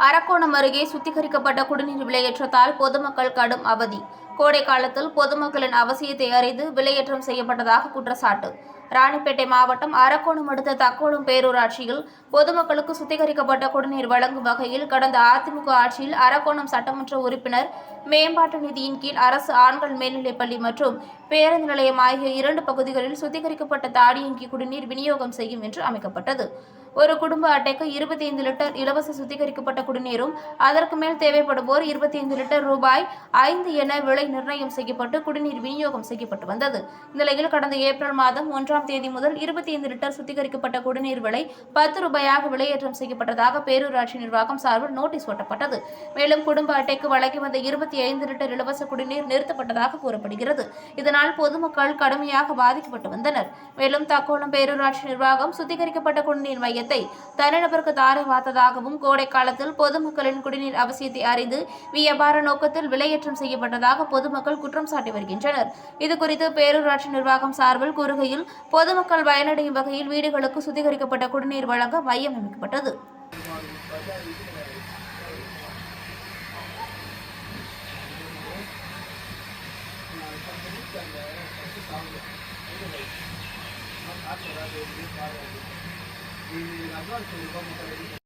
அரக்கோணம் அருகே சுத்திகரிக்கப்பட்ட குடிநீர் விலையேற்றத்தால் பொதுமக்கள் கடும் அவதி. கோடை காலத்தில் பொதுமக்களின் அவசியத்தை அறிந்து விலையேற்றம் செய்யப்பட்டதாக குற்றச்சாட்டு. ராணிப்பேட்டை மாவட்டம் அரக்கோணம் அடுத்த தக்கோணம் பேரூராட்சியில் பொதுமக்களுக்கு சுத்திகரிக்கப்பட்ட குடிநீர் வழங்கும் வகையில் கடந்த அதிமுக ஆட்சியில் அரக்கோணம் சட்டமன்ற உறுப்பினர் மேம்பாட்டு நிதியின் கீழ் அரசு ஆண்கள் மேல்நிலைப்பள்ளி மற்றும் பேருந்து நிலையம் ஆகிய இரண்டு பகுதிகளில் சுத்திகரிக்கப்பட்ட தாடியங்கி குடிநீர் விநியோகம் செய்யும் என்று அமைக்கப்பட்டது. ஒரு குடும்ப அட்டைக்கு இருபத்தி ஐந்து லிட்டர் இலவச சுத்திகரிக்கப்பட்ட குடிநீரும் அதற்கு மேல் தேவைப்படுவோர் இருபத்தி ஐந்து லிட்டர் ரூபாய் ஐந்து என விலை நிர்ணயம் செய்யப்பட்டு குடிநீர் விநியோகம் செய்யப்பட்டு வந்தது. இந்நிலையில் கடந்த ஏப்ரல் மாதம் ஒன்றாம் தேதி முதல் இருபத்தி ஐந்து லிட்டர் சுத்திகரிக்கப்பட்ட குடிநீர் விலை பத்து ரூபாயாக விலையேற்றம் செய்யப்பட்டதாக பேரூராட்சி நிர்வாகம் சார்பில் நோட்டீஸ் ஒட்டப்பட்டது. மேலும் குடும்ப அட்டைக்கு வழங்கி வந்த இருபத்தி ஐந்து லிட்டர் இலவச குடிநீர் நிறுத்தப்பட்டதாக கூறப்படுகிறது. இதனால் பொதுமக்கள் கடுமையாக பாதிக்கப்பட்டு வந்தனர். மேலும் தக்கோலம் பேரூராட்சி நிர்வாகம் சுத்திகரிக்கப்பட்ட குடிநீர் மையத்தை தனிநபருக்கு தாரை வார்த்ததாகவும் கோடை காலத்தில் பொதுமக்களின் குடிநீர் அவசியத்தை அறிந்து வியாபார நோக்கத்தில் விலையேற்றம் செய்யப்பட்டதாக பொதுமக்கள் குற்றம் சாட்டி வருகின்றனர். இதுகுறித்து பேரூராட்சி நிர்வாகம் சார்பில் கூறுகையில் பொதுமக்கள் பயனடையும் வகையில் வீடுகளுக்கு சுத்திகரிக்கப்பட்ட குடிநீர் வழங்க மையம் அமைக்கப்பட்டது. அட்வான்ஸ்